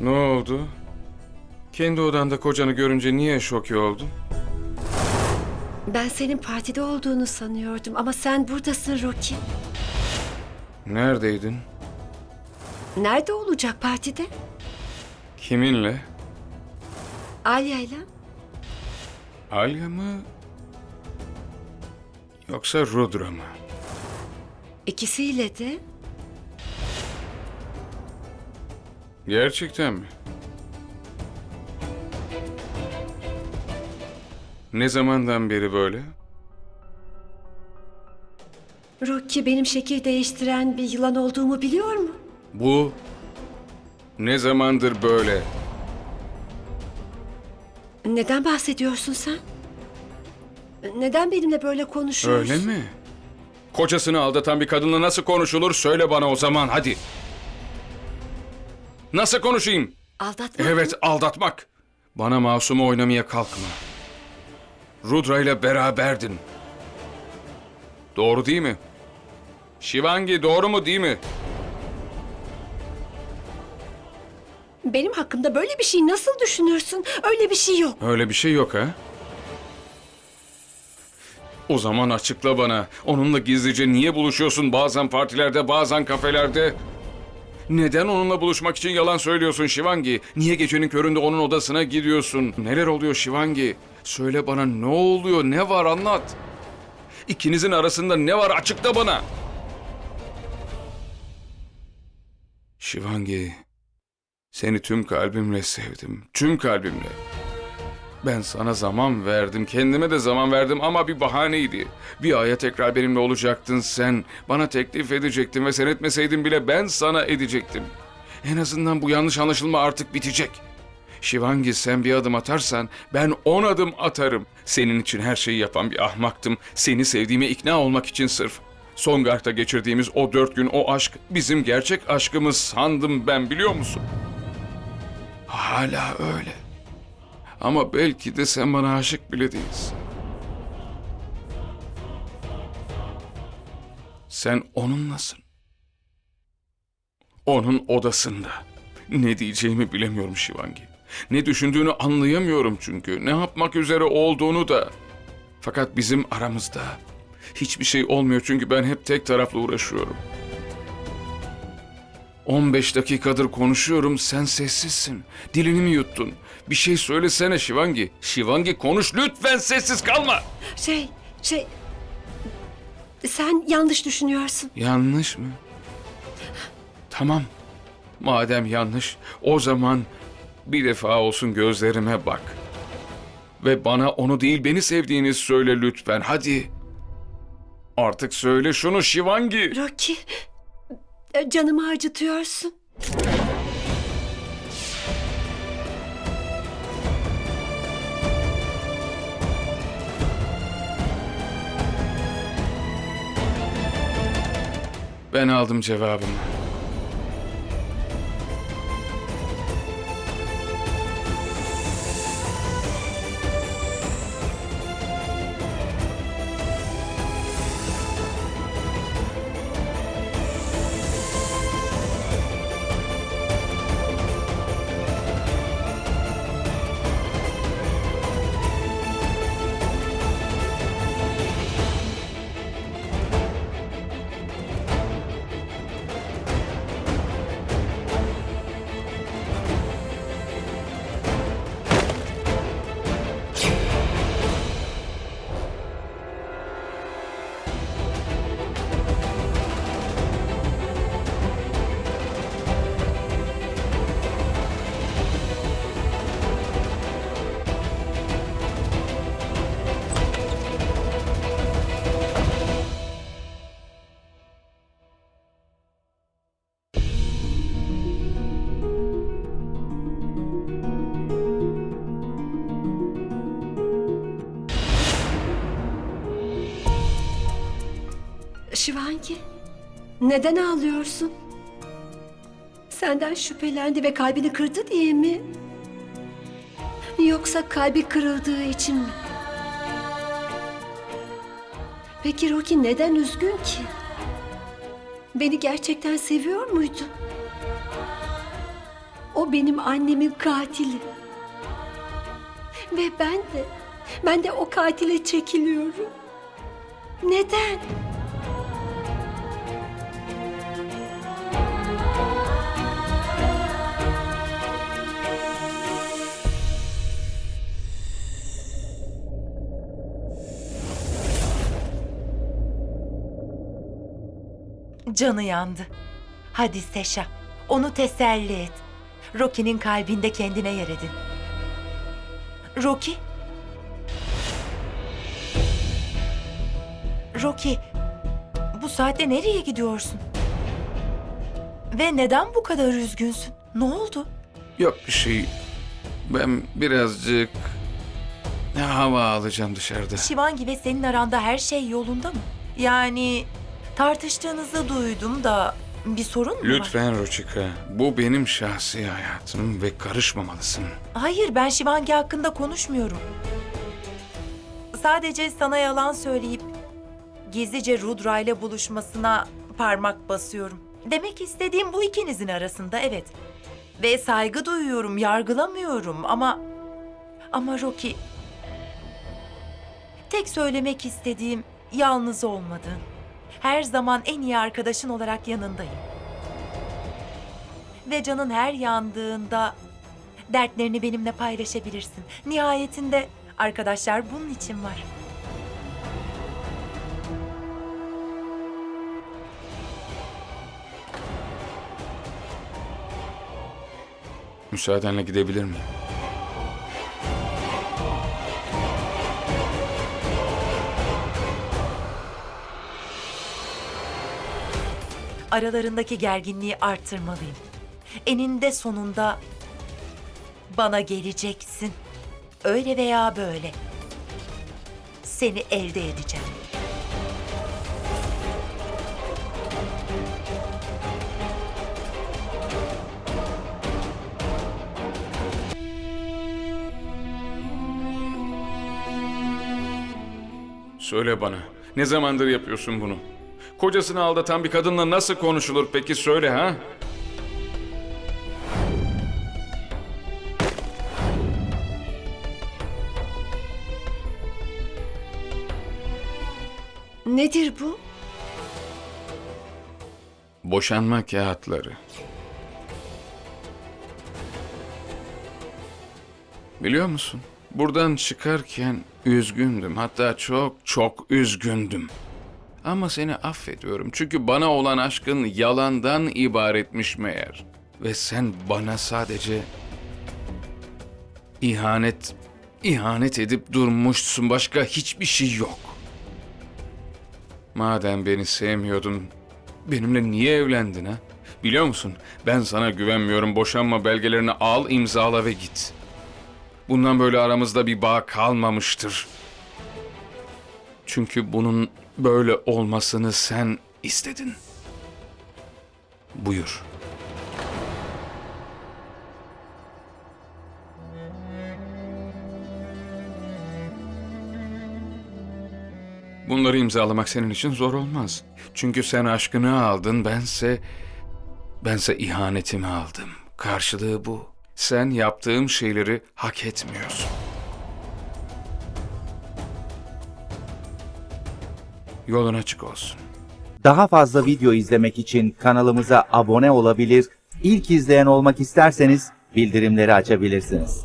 Ne oldu? Kendi odanda kocanı görünce niye şoke oldun? Ben senin partide olduğunu sanıyordum ama sen buradasın Rocky. Neredeydin? Nerede olacak partide? Kiminle? Alya'yla. Alya mı? Yoksa Rudra mı? İkisiyle de. Gerçekten mi? Ne zamandan beri böyle? Rocky benim şekil değiştiren bir yılan olduğumu biliyor mu? Bu ne zamandır böyle? Neden bahsediyorsun sen? Neden benimle böyle konuşuyorsun? Öyle mi? Kocasını aldatan bir kadınla nasıl konuşulur söyle bana o zaman hadi. Nasıl konuşayım? Aldatmak Evet aldatmak. Bana masumu oynamaya kalkma. Rudra ile beraberdin. Doğru değil mi? Shivangi doğru mu değil mi? Benim hakkımda böyle bir şey nasıl düşünürsün? Öyle bir şey yok. Öyle bir şey yok ha? O zaman açıkla bana. Onunla gizlice niye buluşuyorsun bazen partilerde bazen kafelerde? Neden onunla buluşmak için yalan söylüyorsun Shivangi? Niye gecenin köründe onun odasına gidiyorsun? Neler oluyor Shivangi? Söyle bana ne oluyor? Ne var anlat. İkinizin arasında ne var açıkla bana. Shivangi, seni tüm kalbimle sevdim. Tüm kalbimle. Ben sana zaman verdim, kendime de zaman verdim ama bir bahaneydi. Bir aya tekrar benimle olacaktın sen. Bana teklif edecektin ve sen etmeseydin bile ben sana edecektim. En azından bu yanlış anlaşılma artık bitecek. Shivangi sen bir adım atarsan ben on adım atarım. Senin için her şeyi yapan bir ahmaktım. Seni sevdiğime ikna olmak için sırf. Songart'ta geçirdiğimiz o dört gün o aşk bizim gerçek aşkımız sandım ben biliyor musun? Hala öyle. Ama belki de sen bana aşık bile değilsin. Sen onunlasın. Onun odasında. Ne diyeceğimi bilemiyorum Shivangi. Ne düşündüğünü anlayamıyorum çünkü. Ne yapmak üzere olduğunu da. Fakat bizim aramızda hiçbir şey olmuyor çünkü ben hep tek taraflı uğraşıyorum. 15 dakikadır konuşuyorum, sen sessizsin. Dilini mi yuttun? Bir şey söylesene Shivangi. Shivangi konuş lütfen sessiz kalma. Şey, şey... Sen yanlış düşünüyorsun. Yanlış mı? Tamam. Madem yanlış, o zaman bir defa olsun gözlerime bak. Ve bana onu değil beni sevdiğini söyle lütfen. Hadi. Artık söyle şunu Shivangi. Rocky, canımı acıtıyorsun. Ben aldım cevabımı. Şivangi, neden ağlıyorsun? Senden şüphelendi ve kalbini kırdı diye mi? Yoksa kalbi kırıldığı için mi? Peki Rocky neden üzgün ki? Beni gerçekten seviyor muydu? O benim annemin katili. Ve ben de, ben de o katile çekiliyorum. Neden? Canı yandı. Hadi Seşa, onu teselli et. Rocky'nin kalbinde kendine yer edin. Rocky? Rocky, bu saatte nereye gidiyorsun? Ve neden bu kadar üzgünsün? Ne oldu? Yok bir şey. Ben birazcık hava alacağım dışarıda. Şivangi ve senin aranda her şey yolunda mı? Yani tartıştığınızı duydum da bir sorun mu var? Lütfen Ruchika. Bu benim şahsi hayatım ve karışmamalısın. Hayır, ben Şivangi hakkında konuşmuyorum. Sadece sana yalan söyleyip gizlice Rudra ile buluşmasına parmak basıyorum. Demek istediğim bu ikinizin arasında evet. Ve saygı duyuyorum, yargılamıyorum ama... Ama Rocky... Tek söylemek istediğim yalnız olmadığın. Her zaman en iyi arkadaşın olarak yanındayım. Ve canın her yandığında Dertlerini benimle paylaşabilirsin. Nihayetinde arkadaşlar bunun için var. Müsaadenle gidebilir miyim? Aralarındaki gerginliği arttırmalıyım. Eninde sonunda bana geleceksin. Öyle veya böyle. Seni elde edeceğim. Söyle bana. Ne zamandır yapıyorsun bunu? Kocasını aldatan bir kadınla nasıl konuşulur peki söyle ha? Nedir bu? Boşanma kağıtları. Biliyor musun? Buradan çıkarken üzgündüm. Hatta çok çok üzgündüm. Ama seni affediyorum. Çünkü bana olan aşkın yalandan ibaretmiş meğer. Ve sen bana sadece ihanet ihanet edip durmuşsun. Başka hiçbir şey yok. Madem beni sevmiyordun, benimle niye evlendin ha? Biliyor musun? Ben sana güvenmiyorum. Boşanma belgelerini al, imzala ve git. Bundan böyle aramızda bir bağ kalmamıştır. Çünkü bunun böyle olmasını sen istedin. Buyur. Bunları imzalamak senin için zor olmaz. Çünkü sen aşkını aldın, bense... Bense ihanetimi aldım. Karşılığı bu. Sen yaptığım şeyleri hak etmiyorsun. Yolun açık olsun. Daha fazla video izlemek için kanalımıza abone olabilir, ilk izleyen olmak isterseniz bildirimleri açabilirsiniz.